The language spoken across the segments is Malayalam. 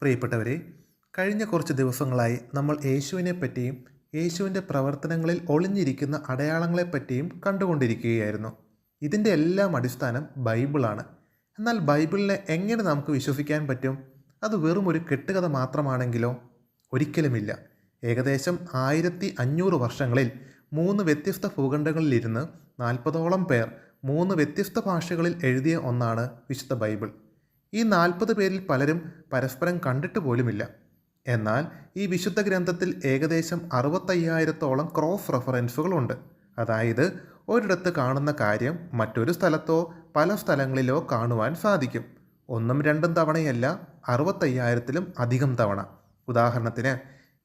പ്രിയപ്പെട്ടവരെ കഴിഞ്ഞ കുറച്ച് ദിവസങ്ങളായി നമ്മൾ യേശുവിനെ പറ്റിയും യേശുവിന്റെ പ്രവർത്തനങ്ങളിൽ ഒളിഞ്ഞിരിക്കുന്ന അടയാളങ്ങളെപ്പറ്റിയും കണ്ടുകൊണ്ടിരിക്കുകയായിരുന്നു. ഇതിന്റെ എല്ലാം അടിസ്ഥാനം ബൈബിളാണ്. എന്നാൽ ബൈബിളിനെ എങ്ങനെ നമുക്ക് വിശ്വസിക്കാൻ പറ്റും? അത് വെറും ഒരു കെട്ടുകഥ മാത്രമാണെങ്കിലോ? ഒരിക്കലുമില്ല. ഏകദേശം ആയിരത്തി അഞ്ഞൂറ് വർഷങ്ങളിൽ മൂന്ന് വ്യത്യസ്ത ഭൂഖണ്ഡങ്ങളിലിരുന്ന് നാൽപ്പതോളം പേർ മൂന്ന് വ്യത്യസ്ത ഭാഷകളിൽ എഴുതിയ ഒന്നാണ് വിശുദ്ധ ബൈബിൾ. ഈ നാൽപ്പത് പേരിൽ പലരും പരസ്പരം കണ്ടിട്ട് പോലുമില്ല. എന്നാൽ ഈ വിശുദ്ധ ഗ്രന്ഥത്തിൽ ഏകദേശം അറുപത്തയ്യായിരത്തോളം ക്രോസ് റെഫറൻസുകളുണ്ട്. അതായത് ഒരിടത്ത് കാണുന്ന കാര്യം മറ്റൊരു സ്ഥലത്തോ പല സ്ഥലങ്ങളിലോ കാണുവാൻ സാധിക്കും. ഒന്നും രണ്ടും തവണയല്ല അറുപത്തയ്യായിരത്തിലും അധികം തവണ. ഉദാഹരണത്തിന്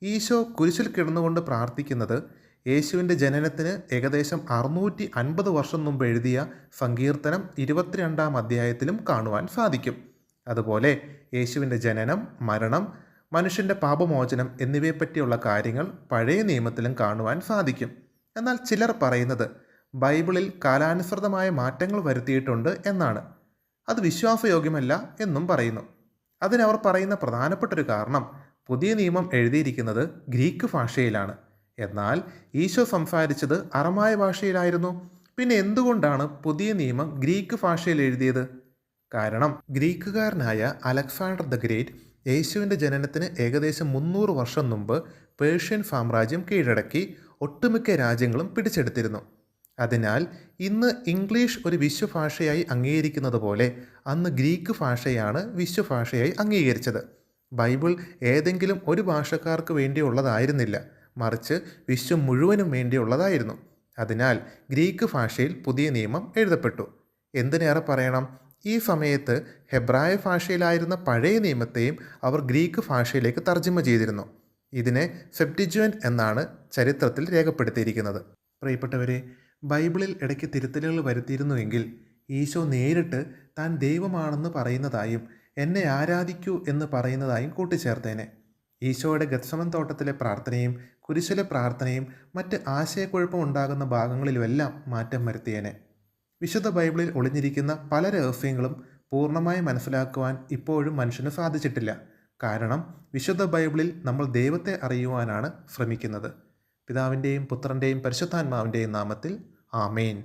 ഈശോ കുരിശിൽ കിടന്നുകൊണ്ട് പ്രാർത്ഥിക്കുന്നത് യേശുവിന്റെ ജനനത്തിന് ഏകദേശം അറുന്നൂറ്റി അൻപത് വർഷം മുമ്പ് എഴുതിയ സങ്കീർത്തനം ഇരുപത്തിരണ്ടാം അധ്യായത്തിലും കാണുവാൻ സാധിക്കും. അതുപോലെ യേശുവിന്റെ ജനനം മരണം മനുഷ്യന്റെ പാപമോചനം എന്നിവയെപ്പറ്റിയുള്ള കാര്യങ്ങൾ പഴയ നിയമത്തിലും കാണുവാൻ സാധിക്കും. എന്നാൽ ചിലർ പറയുന്നത് ബൈബിളിൽ കാലാനുസൃതമായ മാറ്റങ്ങൾ വരുത്തിയിട്ടുണ്ട് എന്നാണ്. അത് വിശ്വാസയോഗ്യമല്ല എന്നും പറയുന്നു. അതിനവർ പറയുന്ന പ്രധാനപ്പെട്ടൊരു കാരണം പുതിയ നിയമം എഴുതിയിരിക്കുന്നത് ഗ്രീക്ക് ഭാഷയിലാണ്. എന്നാൽ ഈശോ സംസാരിച്ചത് അറമായ ഭാഷയിലായിരുന്നു. പിന്നെ എന്തുകൊണ്ടാണ് പുതിയ നിയമം ഗ്രീക്ക് ഭാഷയിൽ എഴുതിയത്? കാരണം ഗ്രീക്കുകാരനായ അലക്സാണ്ടർ ദ ഗ്രേറ്റ് യേശുവിന്റെ ജനനത്തിന് ഏകദേശം മുന്നൂറ് വർഷം മുമ്പ് പേർഷ്യൻ സാമ്രാജ്യം കീഴടക്കി ഒട്ടുമിക്ക രാജ്യങ്ങളും പിടിച്ചെടുത്തിരുന്നു. അതിനാൽ ഇന്ന് ഇംഗ്ലീഷ് ഒരു വിശ്വഭാഷയായി അംഗീകരിക്കുന്നത് പോലെ അന്ന് ഗ്രീക്ക് ഭാഷയാണ് വിശ്വഭാഷയായി അംഗീകരിച്ചത്. ബൈബിൾ ഏതെങ്കിലും ഒരു ഭാഷക്കാർക്ക് വേണ്ടിയുള്ളതായിരുന്നില്ല മറിച്ച് വിശ്വം മുഴുവനും വേണ്ടിയുള്ളതായിരുന്നു. അതിനാൽ ഗ്രീക്ക് ഭാഷയിൽ പുതിയ നിയമം എഴുതപ്പെട്ടു. എന്തിനേറെ പറയണം? ഈ സമയത്ത് ഹെബ്രായ ഭാഷയിലായിരുന്ന പഴയ നിയമത്തെയും അവർ ഗ്രീക്ക് ഭാഷയിലേക്ക് തർജമ ചെയ്തിരുന്നു. ഇതിനെ സെപ്റ്റിജുവൻ എന്നാണ് ചരിത്രത്തിൽ രേഖപ്പെടുത്തിയിരിക്കുന്നത്. പ്രിയപ്പെട്ടവരെ ബൈബിളിൽ ഇടയ്ക്ക് തിരുത്തലുകൾ വരുത്തിയിരുന്നുവെങ്കിൽ ഈശോ നേരിട്ട് താൻ ദൈവമാണെന്ന് പറയുന്നതായും എന്നെ ആരാധിക്കൂ എന്ന് പറയുന്നതായും കൂട്ടിച്ചേർത്തേനെ. ഈശോയുടെ ഗത്സമൻ തോട്ടത്തിലെ പ്രാർത്ഥനയും കുരിശിലെ പ്രാർത്ഥനയും മറ്റ് ആശയക്കുഴപ്പം ഉണ്ടാകുന്ന ഭാഗങ്ങളിലുമെല്ലാം മാറ്റം വരുത്തിയേനെ. വിശുദ്ധ ബൈബിളിൽ ഒളിഞ്ഞിരിക്കുന്ന പല രഹസ്യങ്ങളും പൂർണമായി മനസ്സിലാക്കുവാൻ ഇപ്പോഴും മനുഷ്യന് സാധിച്ചിട്ടില്ല. കാരണം വിശുദ്ധ ബൈബിളിൽ നമ്മൾ ദൈവത്തെ അറിയുവാനാണ് ശ്രമിക്കുന്നത്. പിതാവിന്റെയും പുത്രന്റെയും പരിശുദ്ധാത്മാവിന്റെയും നാമത്തിൽ ആമേൻ.